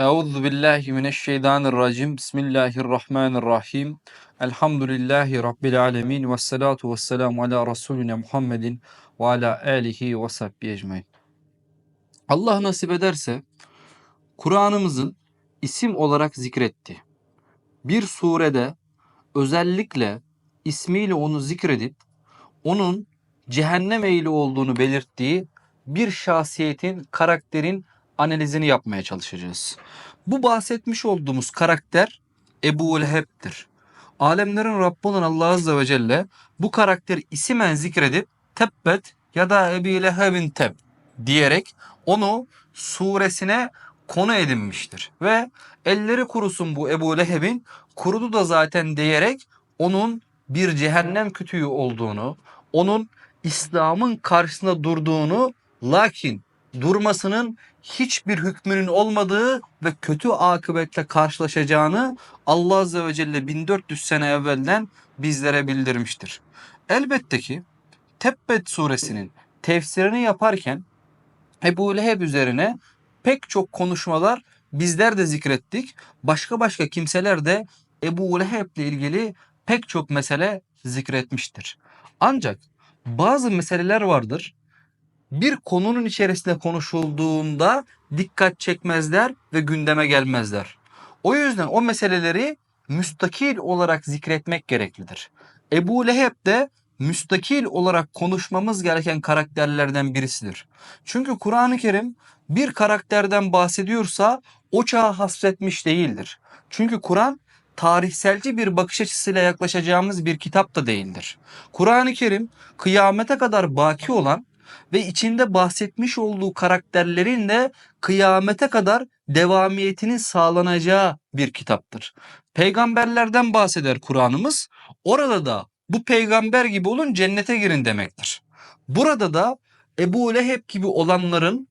Euzu billahi mineşşeytanirracim. Bismillahirrahmanirrahim. Elhamdülillahi rabbil alamin ve salatu vesselamu ala resulina Muhammedin ve ala alihi ve sahbihi ecmaîn. Allah nasip ederse Kur'an'ımızın isim olarak zikretti. Bir surede özellikle ismiyle onu zikredip onun cehennem ehli olduğunu belirttiği bir şahsiyetin, karakterin analizini yapmaya çalışacağız. Bu bahsetmiş olduğumuz karakter Ebu Leheb'tir. Alemlerin Rabbi olan Allah Azze ve Celle bu karakteri isimen zikredip tebbet ya da Ebi Leheb'in teb diyerek onu suresine konu edinmiştir. Ve elleri kurusun bu Ebu Leheb'in kurudu da zaten diyerek onun bir cehennem kütüğü olduğunu, onun İslam'ın karşısında durduğunu lakin durmasının hiçbir hükmünün olmadığı ve kötü akıbetle karşılaşacağını Allah Azze ve Celle 1400 sene evvelden bizlere bildirmiştir. Elbette ki Tebbet suresinin tefsirini yaparken Ebu Leheb üzerine pek çok konuşmalar bizler de zikrettik. Başka başka kimseler de Ebu Leheb ile ilgili pek çok mesele zikretmiştir. Ancak bazı meseleler vardır bir konunun içerisinde konuşulduğunda dikkat çekmezler ve gündeme gelmezler. O yüzden o meseleleri müstakil olarak zikretmek gereklidir. Ebu Leheb de müstakil olarak konuşmamız gereken karakterlerden birisidir. Çünkü Kur'an-ı Kerim bir karakterden bahsediyorsa o çağa hasretmiş değildir. Çünkü Kur'an tarihselci bir bakış açısıyla yaklaşacağımız bir kitap da değildir. Kur'an-ı Kerim kıyamete kadar baki olan ve içinde bahsetmiş olduğu karakterlerin de kıyamete kadar devamiyetinin sağlanacağı bir kitaptır. Peygamberlerden bahseder Kur'an'ımız. Orada da bu peygamber gibi olun cennete girin demektir. Burada da Ebu Leheb gibi olanların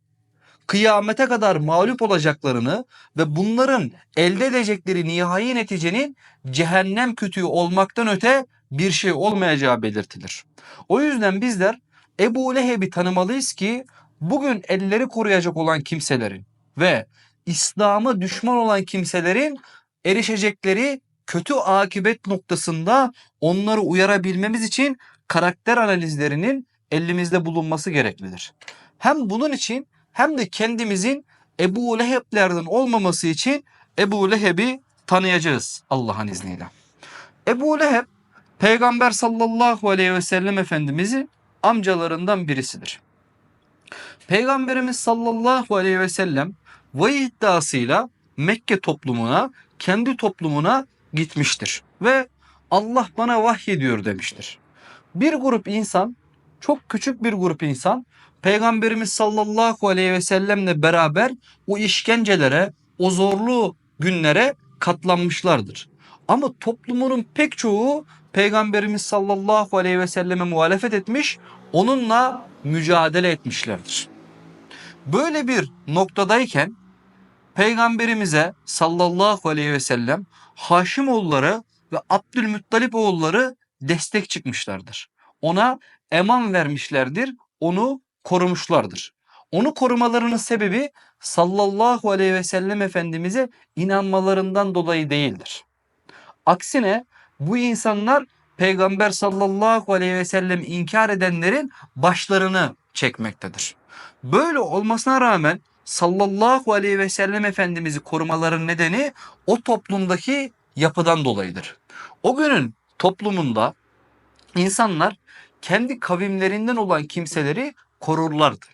kıyamete kadar mağlup olacaklarını ve bunların elde edecekleri nihai neticenin cehennem kütüğü olmaktan öte bir şey olmayacağı belirtilir. O yüzden bizler Ebu Leheb'i tanımalıyız ki bugün elleri koruyacak olan kimselerin ve İslam'a düşman olan kimselerin erişecekleri kötü akibet noktasında onları uyarabilmemiz için karakter analizlerinin elimizde bulunması gereklidir. Hem bunun için hem de kendimizin Ebu Leheb'lerden olmaması için Ebu Leheb'i tanıyacağız Allah'ın izniyle. Ebu Leheb Peygamber sallallahu aleyhi ve sellem Efendimiz'i amcalarından birisidir. Peygamberimiz sallallahu aleyhi ve sellem vahiy iddiasıyla Mekke toplumuna, kendi toplumuna gitmiştir. Ve Allah bana vahyediyor demiştir. Bir grup insan, çok küçük bir grup insan Peygamberimiz sallallahu aleyhi ve sellemle beraber o işkencelere, o zorlu günlere katlanmışlardır. Ama toplumunun pek çoğu Peygamberimiz sallallahu aleyhi ve selleme muhalefet etmiş, onunla mücadele etmişlerdir. Böyle bir noktadayken Peygamberimize sallallahu aleyhi ve sellem Haşimoğulları ve Abdülmuttalip oğulları destek çıkmışlardır. Ona eman vermişlerdir, onu korumuşlardır. Onu korumalarının sebebi sallallahu aleyhi ve sellem Efendimiz'e inanmalarından dolayı değildir. Aksine bu insanlar Peygamber sallallahu aleyhi ve sellem inkar edenlerin başlarını çekmektedir. Böyle olmasına rağmen sallallahu aleyhi ve sellem Efendimiz'i korumaların nedeni o toplumdaki yapıdan dolayıdır. O günün toplumunda insanlar kendi kavimlerinden olan kimseleri korurlardı.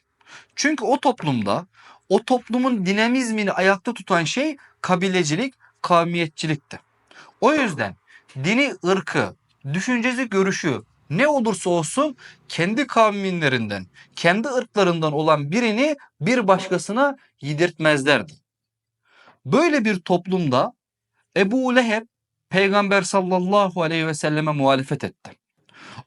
Çünkü o toplumda o toplumun dinamizmini ayakta tutan şey kabilecilik, kavmiyetçilikti. O yüzden dini, ırkı, düşüncesi, görüşü ne olursa olsun kendi kavminlerinden, kendi ırklarından olan birini bir başkasına yedirtmezlerdi. Böyle bir toplumda Ebu Leheb Peygamber sallallahu aleyhi ve selleme muhalefet etti.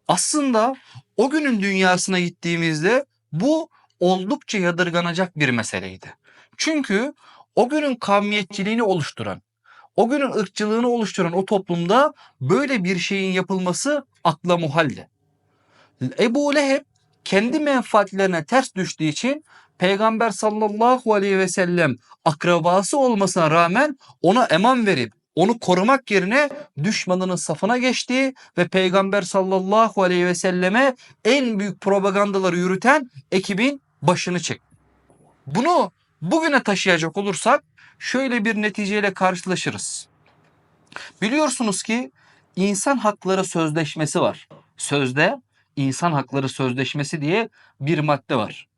Aslında o günün dünyasına gittiğimizde bu oldukça yadırganacak bir meseleydi. Çünkü o günün kavmiyetçiliğini oluşturan, o günün ırkçılığını oluşturan o toplumda böyle bir şeyin yapılması akla muhaldi. Ebu Leheb kendi menfaatlerine ters düştüğü için Peygamber sallallahu aleyhi ve sellem akrabası olmasına rağmen ona eman verip onu korumak yerine düşmanının safına geçti ve Peygamber sallallahu aleyhi ve selleme en büyük propagandaları yürüten ekibin başını çekti. Bunu bugüne taşıyacak olursak şöyle bir neticeyle karşılaşırız. Biliyorsunuz ki insan hakları sözleşmesi var. Sözde insan hakları sözleşmesi diye bir madde var.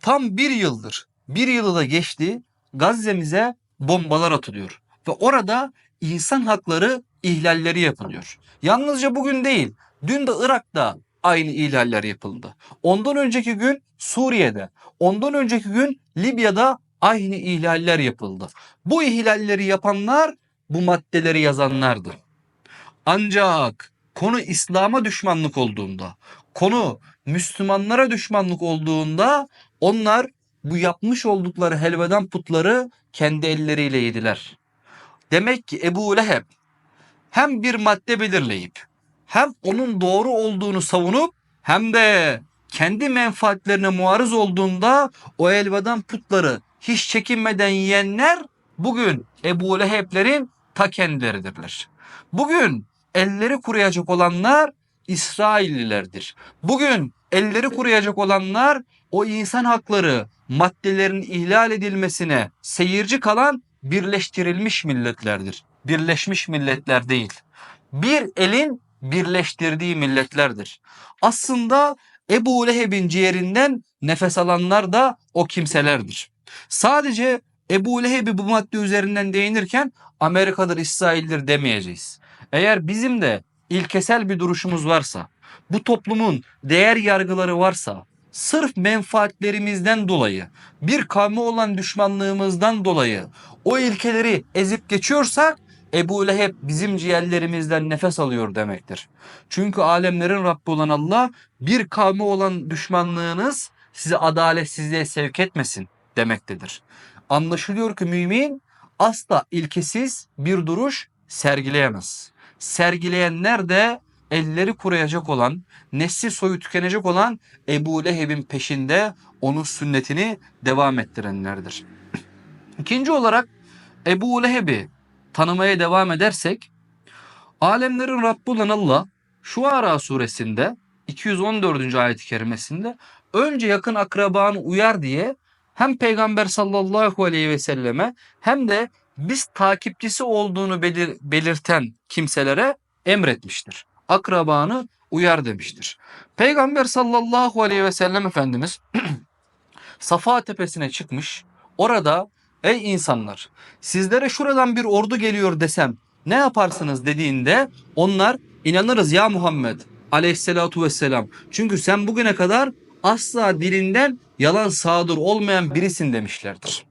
Tam bir yıldır, bir yılı da geçti Gazze'mize bombalar atılıyor. Ve orada insan hakları ihlalleri yapılıyor. Yalnızca bugün değil, dün de Irak'ta aynı ihlaller yapıldı. Ondan önceki gün Suriye'de, ondan önceki gün Libya'da aynı ihlaller yapıldı. Bu ihlalleri yapanlar bu maddeleri yazanlardı. Ancak konu İslam'a düşmanlık olduğunda, konu Müslümanlara düşmanlık olduğunda onlar bu yapmış oldukları helveden putları kendi elleriyle yediler. Demek ki Ebu Leheb hem bir madde belirleyip hem onun doğru olduğunu savunup hem de kendi menfaatlerine muarız olduğunda o elveden putları hiç çekinmeden yiyenler bugün Ebu Leheb'lerin ta kendileridirler. Bugün elleri kuruyacak olanlar İsraillilerdir. Bugün elleri kuruyacak olanlar o insan hakları maddelerin ihlal edilmesine seyirci kalan birleştirilmiş milletlerdir. Birleşmiş milletler değil. Bir elin birleştirdiği milletlerdir. Aslında Ebu Leheb'in ciğerinden nefes alanlar da o kimselerdir. Sadece Ebu Leheb'i bu madde üzerinden değinirken Amerika'dır, İsrail'dir demeyeceğiz. Eğer bizim de ilkesel bir duruşumuz varsa, bu toplumun değer yargıları varsa, sırf menfaatlerimizden dolayı, bir kavme olan düşmanlığımızdan dolayı o ilkeleri ezip geçiyorsak Ebu Leheb bizim ciğerlerimizden nefes alıyor demektir. Çünkü alemlerin Rabbi olan Allah bir kavme olan düşmanlığınız sizi adaletsizliğe sevk etmesin demektedir. Anlaşılıyor ki mümin asla ilkesiz bir duruş sergileyemez. Sergileyenler de elleri kuruyacak olan, nesli soyu tükenecek olan Ebu Leheb'in peşinde onun sünnetini devam ettirenlerdir. İkinci olarak Ebu Leheb'i tanımaya devam edersek, alemlerin Rabbi olan Allah Şuara suresinde 214. ayet-i kerimesinde önce yakın akrabanı uyar diye hem Peygamber sallallahu aleyhi ve selleme hem de biz takipçisi olduğunu belir, belirten kimselere emretmiştir. Akrabanı uyar demiştir. Peygamber sallallahu aleyhi ve sellem Efendimiz Safa tepesine çıkmış. Orada ey insanlar sizlere şuradan bir ordu geliyor desem ne yaparsınız dediğinde onlar inanırız ya Muhammed aleyhissalatu vesselam. Çünkü sen bugüne kadar asla dilinden yalan sadır olmayan birisin demişlerdir.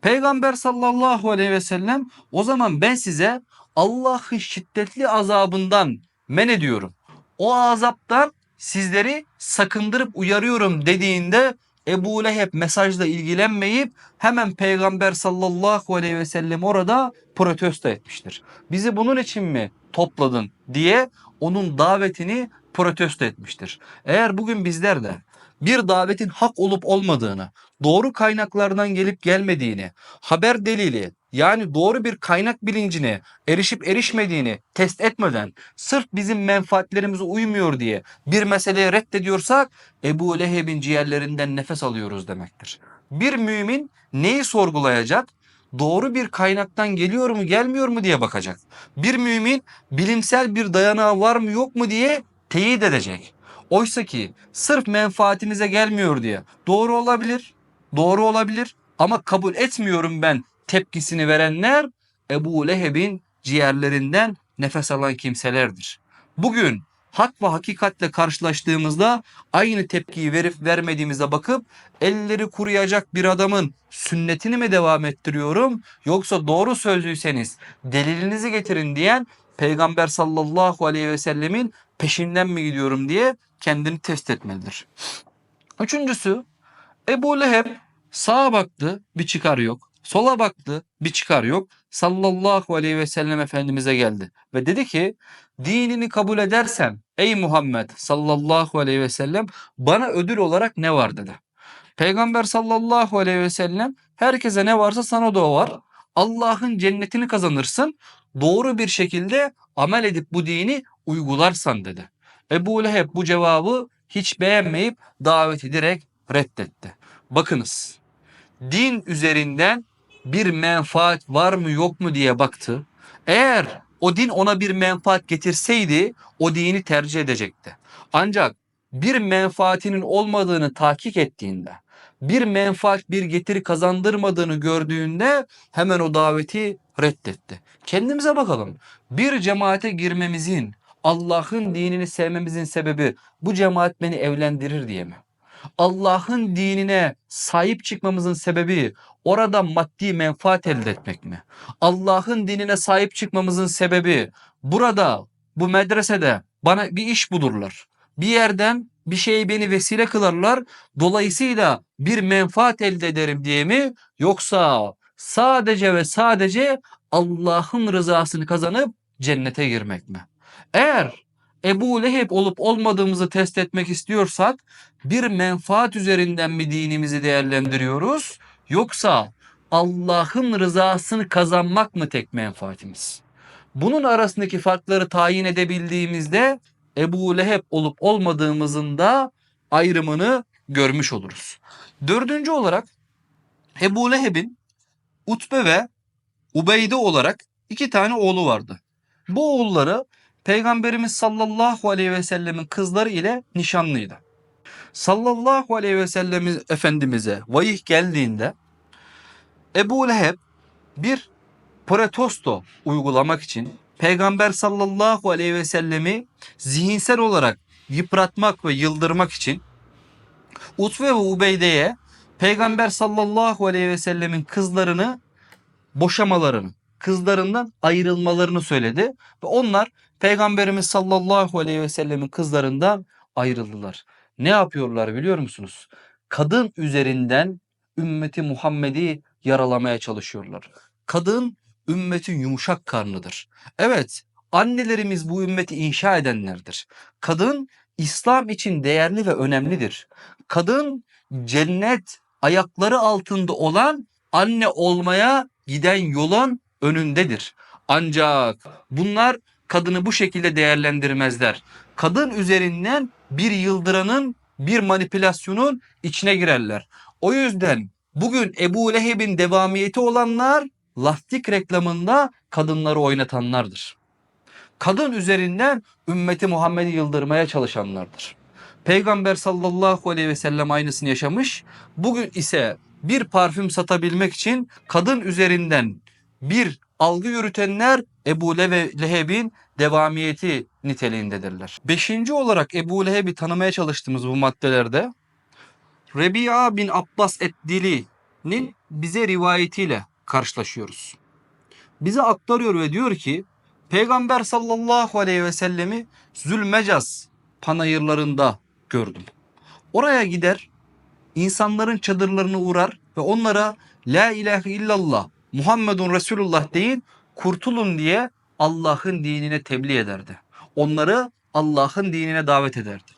Peygamber sallallahu aleyhi ve sellem o zaman ben size Allah'ın şiddetli azabından men ediyorum. O azaptan sizleri sakındırıp uyarıyorum dediğinde Ebu Leheb mesajla ilgilenmeyip hemen Peygamber sallallahu aleyhi ve sellem orada protesto etmiştir. Bizi bunun için mi topladın diye onun davetini protesto etmiştir. Eğer bugün bizler de bir davetin hak olup olmadığını, doğru kaynaklardan gelip gelmediğini, haber delili yani doğru bir kaynak bilincine erişip erişmediğini test etmeden sırf bizim menfaatlerimize uymuyor diye bir meseleyi reddediyorsak Ebu Leheb'in ciğerlerinden nefes alıyoruz demektir. Bir mümin neyi sorgulayacak? Doğru bir kaynaktan geliyor mu gelmiyor mu diye bakacak. Bir mümin bilimsel bir dayanağı var mı yok mu diye teyit edecek. Oysa ki sırf menfaatimize gelmiyor diye doğru olabilir, doğru olabilir ama kabul etmiyorum ben tepkisini verenler Ebu Leheb'in ciğerlerinden nefes alan kimselerdir. Bugün hak ve hakikatle karşılaştığımızda aynı tepkiyi verip vermediğimize bakıp elleri kuruyacak bir adamın sünnetini mi devam ettiriyorum yoksa doğru sözlüyseniz delilinizi getirin diyen Peygamber sallallahu aleyhi ve sellemin peşinden mi gidiyorum diye kendini test etmelidir. Üçüncüsü Ebu Leheb sağa baktı bir çıkar yok. Sola baktı bir çıkar yok. Sallallahu aleyhi ve sellem Efendimiz'e geldi. Ve dedi ki dinini kabul edersen ey Muhammed sallallahu aleyhi ve sellem bana ödül olarak ne var dedi. Peygamber sallallahu aleyhi ve sellem herkese ne varsa sana da o var. Allah'ın cennetini kazanırsın. Doğru bir şekilde amel edip bu dini uygularsan dedi. Ebu Leheb bu cevabı hiç beğenmeyip daveti direkt reddetti. Bakınız din üzerinden bir menfaat var mı yok mu diye baktı. Eğer o din ona bir menfaat getirseydi o dini tercih edecekti. Ancak bir menfaatinin olmadığını tahkik ettiğinde, bir menfaat bir getiri kazandırmadığını gördüğünde hemen o daveti reddetti. Kendimize bakalım. Bir cemaate girmemizin, Allah'ın dinini sevmemizin sebebi bu cemaat beni evlendirir diye mi? Allah'ın dinine sahip çıkmamızın sebebi orada maddi menfaat elde etmek mi? Allah'ın dinine sahip çıkmamızın sebebi burada bu medresede bana bir iş bulurlar. Bir yerden bir şeyi beni vesile kılarlar. Dolayısıyla bir menfaat elde ederim diye mi? Yoksa sadece ve sadece Allah'ın rızasını kazanıp cennete girmek mi? Eğer Ebu Leheb olup olmadığımızı test etmek istiyorsak bir menfaat üzerinden mi dinimizi değerlendiriyoruz yoksa Allah'ın rızasını kazanmak mı tek menfaatimiz? Bunun arasındaki farkları tayin edebildiğimizde Ebu Leheb olup olmadığımızın da ayrımını görmüş oluruz. Dördüncü olarak Ebu Leheb'in Utbe ve Ubeyde olarak iki tane oğlu vardı. Bu oğulları Peygamberimiz sallallahu aleyhi ve sellemin kızları ile nişanlıydı. Sallallahu aleyhi ve sellem Efendimiz'e vahih geldiğinde Ebu Leheb bir protesto uygulamak için Peygamber sallallahu aleyhi ve sellemi zihinsel olarak yıpratmak ve yıldırmak için Utbe ve Ubeyde'ye Peygamber sallallahu aleyhi ve sellemin kızlarını boşamalarını, kızlarından ayrılmalarını söyledi. Ve onlar Peygamberimiz sallallahu aleyhi ve sellemin kızlarından ayrıldılar. Ne yapıyorlar biliyor musunuz? Kadın üzerinden ümmeti Muhammed'i yaralamaya çalışıyorlar. Kadın ümmetin yumuşak karnıdır. Evet annelerimiz bu ümmeti inşa edenlerdir. Kadın İslam için değerli ve önemlidir. Kadın cennet ayakları altında olan anne olmaya giden yolun önündedir. Ancak bunlar kadını bu şekilde değerlendirmezler. Kadın üzerinden bir yıldıranın, bir manipülasyonun içine girerler. O yüzden bugün Ebu Leheb'in devamiyeti olanlar lastik reklamında kadınları oynatanlardır. Kadın üzerinden ümmeti Muhammed'i yıldırmaya çalışanlardır. Peygamber sallallahu aleyhi ve sellem aynısını yaşamış. Bugün ise bir parfüm satabilmek için kadın üzerinden bir algı yürütenler Ebu Leheb'in devamiyeti niteliğindedirler. Beşinci olarak Ebu Leheb'i tanımaya çalıştığımız bu maddelerde Rebi'a bin Abbas Eddili'nin bize rivayetiyle karşılaşıyoruz. Bize aktarıyor ve diyor ki Peygamber sallallahu aleyhi ve sellemi Zülmecaz panayırlarında gördüm. Oraya gider insanların çadırlarını uğrar ve onlara La ilahe illallah Muhammedun Resulullah deyin kurtulun diye Allah'ın dinine tebliğ ederdi. Onları Allah'ın dinine davet ederdi.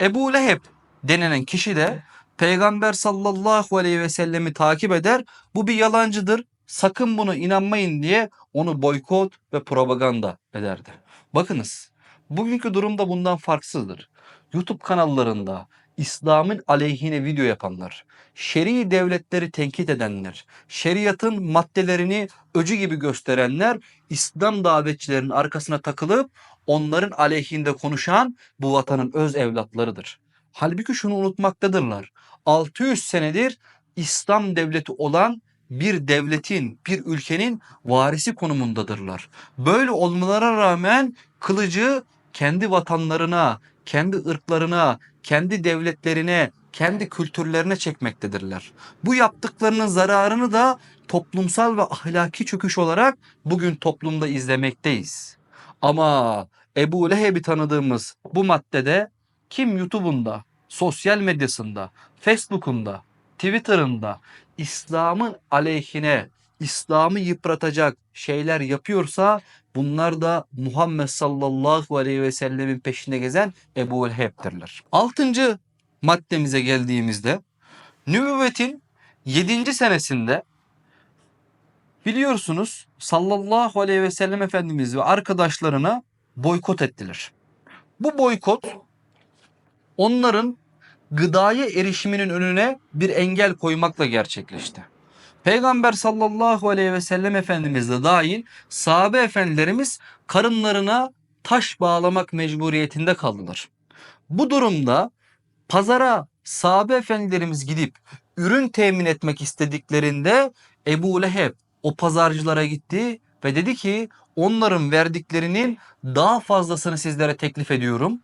Ebu Leheb denilen kişi de Peygamber sallallahu aleyhi ve sellemi takip eder. Bu bir yalancıdır. Sakın bunu inanmayın diye onu boykot ve propaganda ederdi. Bakınız bugünkü durumda bundan farksızdır. YouTube kanallarında İslam'ın aleyhine video yapanlar, şer'i devletleri tenkit edenler, şeriatın maddelerini öcü gibi gösterenler İslam davetçilerinin arkasına takılıp onların aleyhinde konuşan bu vatanın öz evlatlarıdır. Halbuki şunu unutmaktadırlar. 600 senedir İslam devleti olan bir devletin, bir ülkenin varisi konumundadırlar. Böyle olmalara rağmen kılıcı kendi vatanlarına, kendi ırklarına, kendi devletlerine, kendi kültürlerine çekmektedirler. Bu yaptıklarının zararını da toplumsal ve ahlaki çöküş olarak bugün toplumda izlemekteyiz. Ama Ebu Leheb'i tanıdığımız bu maddede kim YouTube'unda, sosyal medyasında, Facebook'unda, Twitter'ında, İslam'ın aleyhine, İslam'ı yıpratacak şeyler yapıyorsa bunlar da Muhammed sallallahu aleyhi ve sellemin peşinde gezen Ebu Leheb'tirler. Altıncı maddemize geldiğimizde nübüvvetin 7. senesinde biliyorsunuz sallallahu aleyhi ve sellem Efendimiz ve arkadaşlarına boykot ettiler. Bu boykot onların gıdaya erişiminin önüne bir engel koymakla gerçekleşti. Peygamber sallallahu aleyhi ve sellem Efendimiz de dahil sahabe efendilerimiz karınlarına taş bağlamak mecburiyetinde kaldılar. Bu durumda pazara sahabe efendilerimiz gidip ürün temin etmek istediklerinde Ebu Leheb o pazarcılara gitti ve dedi ki onların verdiklerinin daha fazlasını sizlere teklif ediyorum.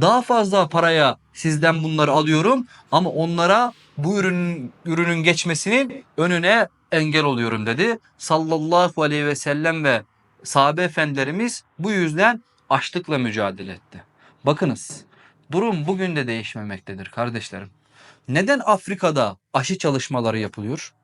Daha fazla paraya sizden bunları alıyorum ama onlara bu ürünün, ürünün geçmesinin önüne engel oluyorum dedi. Sallallahu aleyhi ve sellem ve sahabe efendilerimiz bu yüzden açlıkla mücadele etti. Bakınız durum bugün de değişmemektedir kardeşlerim. Neden Afrika'da aşı çalışmaları yapılıyor?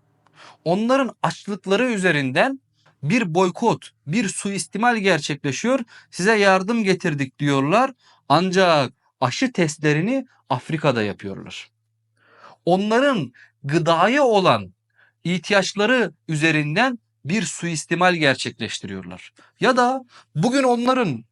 Onların açlıkları üzerinden bir boykot, bir suistimal gerçekleşiyor. Size yardım getirdik diyorlar. Ancak aşı testlerini Afrika'da yapıyorlar. Onların gıdaya olan ihtiyaçları üzerinden bir suistimal gerçekleştiriyorlar. Ya da bugün onların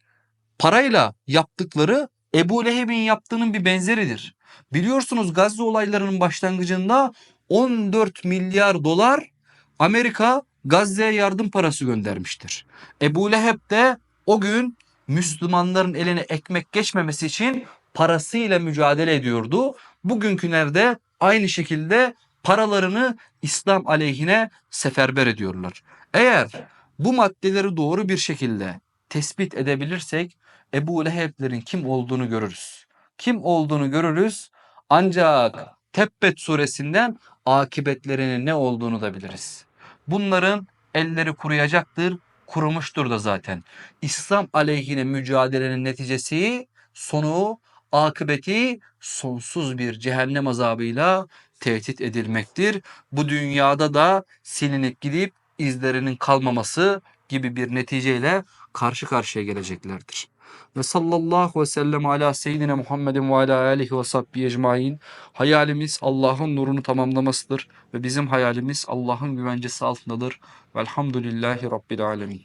parayla yaptıkları Ebu Leheb'in yaptığının bir benzeridir. Biliyorsunuz Gazze olaylarının başlangıcında 14 milyar dolar Amerika Gazze'ye yardım parası göndermiştir. Ebu Leheb de o gün Müslümanların eline ekmek geçmemesi için parasıyla mücadele ediyordu. Bugünkülerde aynı şekilde paralarını İslam aleyhine seferber ediyorlar. Eğer bu maddeleri doğru bir şekilde tespit edebilirsek Ebu Leheb'lerin kim olduğunu görürüz. Kim olduğunu görürüz ancak Tebbet suresinden akıbetlerinin ne olduğunu da biliriz. Bunların elleri kuruyacaktır, kurumuştur da zaten. İslam aleyhine mücadelenin neticesi, sonu, akıbeti sonsuz bir cehennem azabıyla tehdit edilmektir. Bu dünyada da silinip gidip izlerinin kalmaması gibi bir neticeyle karşı karşıya geleceklerdir. Ve sallallahu ve sellem ala seyyidine Muhammedin ve ala alihi ve sahbihi ecmain. Hayalimiz Allah'ın nurunu tamamlamasıdır ve bizim hayalimiz Allah'ın güvencesi altındadır. Velhamdülillahi Rabbil alemin.